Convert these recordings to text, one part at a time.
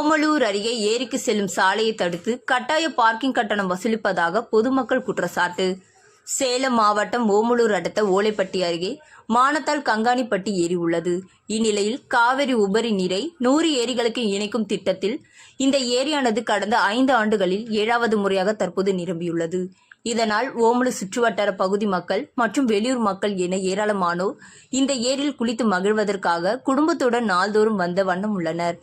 ஓமலூர் அருகே ஏரிக்கு செல்லும் சாலையை தடுத்து கட்டாய பார்க்கிங் கட்டணம் வசூலிப்பதாக பொதுமக்கள் குற்றச்சாட்டு. சேலம் மாவட்டம் ஓமலூர் அடுத்த ஓலைப்பட்டி அருகே மானத்தால் கங்காணிப்பட்டி ஏரி உள்ளது. இந்நிலையில் காவிரி உபரி நீரை நூறு ஏரிகளுக்கு இணைக்கும் திட்டத்தில் இந்த ஏரியானது கடந்த ஐந்து ஆண்டுகளில் ஏழாவது முறையாக தற்போது நிரம்பியுள்ளது. இதனால் ஓமலூர் சுற்றுவட்டார பகுதி மக்கள் மற்றும் வெளியூர் மக்கள் என ஏராளமானோர் இந்த ஏரியில் குளித்து மகிழ்வதற்காக குடும்பத்துடன் நாள்தோறும் வந்த வண்ணம் உள்ளனர்.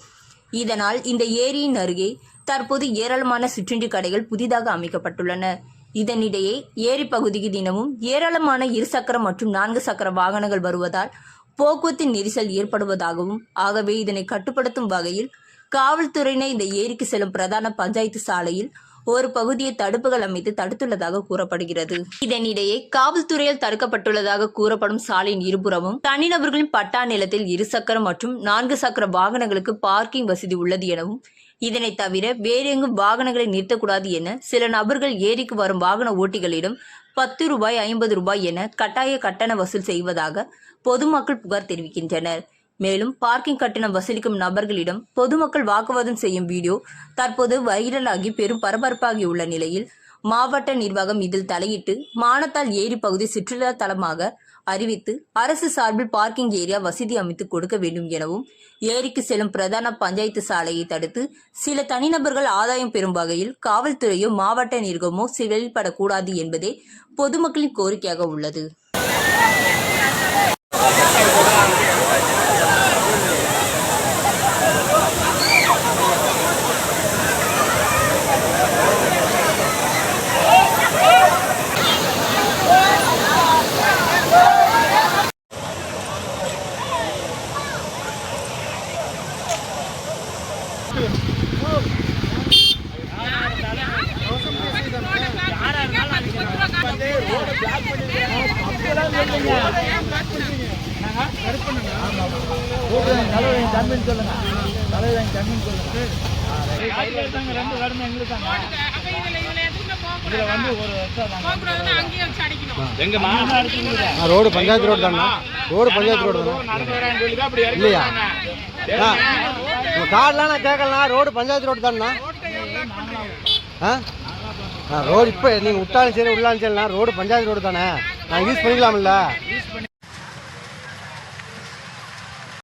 இதனால் இந்த ஏரியின் அருகே தற்போது ஏராளமான சிற்றுண்டி கடைகள் புதிதாக அமைக்கப்பட்டுள்ளன. இதனிடையே ஏரி பகுதிக்கு தினமும் ஏராளமான இருசக்கர மற்றும் நான்கு சக்கர வாகனங்கள் வருவதால் போக்குவரத்து நெரிசல் ஏற்படுவதாகவும் ஆகவே இதனை கட்டுப்படுத்தும் வகையில் காவல்துறையினர் இந்த ஏரிக்கு செல்லும் பிரதான பஞ்சாயத்து சாலையில் ஒரு பகுதியை தடுப்புகள் அமைத்து தடுத்துள்ளதாக கூறப்படுகிறது. இதனிடையே காவல்துறையால் தடுக்கப்பட்டுள்ளதாக கூறப்படும் சாலையின் இருபுறமும் தனிநபர்களின் பட்டா நிலத்தில் இருசக்கர மற்றும் நான்கு சக்கர வாகனங்களுக்கு பார்க்கிங் வசதி உள்ளது எனவும் இதனை தவிர வேறெங்கும் வாகனங்களை நிறுத்தக்கூடாது என சில நபர்கள் ஏரிக்கு வரும் வாகன ஓட்டிகளிடம் பத்து ரூபாய் ஐம்பது ரூபாய் என கட்டாய கட்டண வசூல் செய்வதாக பொதுமக்கள் புகார் தெரிவிக்கின்றனர். மேலும் பார்க்கிங் கட்டணம் வசூலிக்கும் நபர்களிடம் பொதுமக்கள் வாக்குவாதம் செய்யும் வீடியோ தற்போது வைரலாகி பெரும் பரபரப்பாகியுள்ள நிலையில் மாவட்ட நிர்வாகம் இதில் தலையிட்டு மானத்தால் ஏரி பகுதி சுற்றுலா தலமாக அறிவித்து அரசு சார்பில் பார்க்கிங் ஏரியா வசதி அமைத்து கொடுக்க வேண்டும் எனவும் ஏரிக்கு செல்லும் பிரதான பஞ்சாயத்து சாலையை தடுத்து சில தனிநபர்கள் ஆதாயம் பெறும் வகையில் காவல்துறையோ மாவட்ட நிர்வாகமோ செயல்படக்கூடாது என்பதே பொதுமக்களின் கோரிக்கையாக உள்ளது. சொல்லுங்க சொல்லுங்க ரெண்டு வருடம் எங்களுக்கு ரோடு பஞ்சாயத்து ரோடு தானே? ரோடு பஞ்சாயத்து ரோடு தானே? இல்லையா? ஆ, கார்டெலாம் நான் கேட்கலாம் ரோடு பஞ்சாயத்து ரோடு தானே? ஆ? ஆ ரோடு இப்போ நீங்கள் விட்டாலும் சரி உள்ளாலும் சரிண்ணா. ரோடு பஞ்சாயத்து ரோடு தானே? நான் யூஸ் பண்ணிக்கலாம்ல.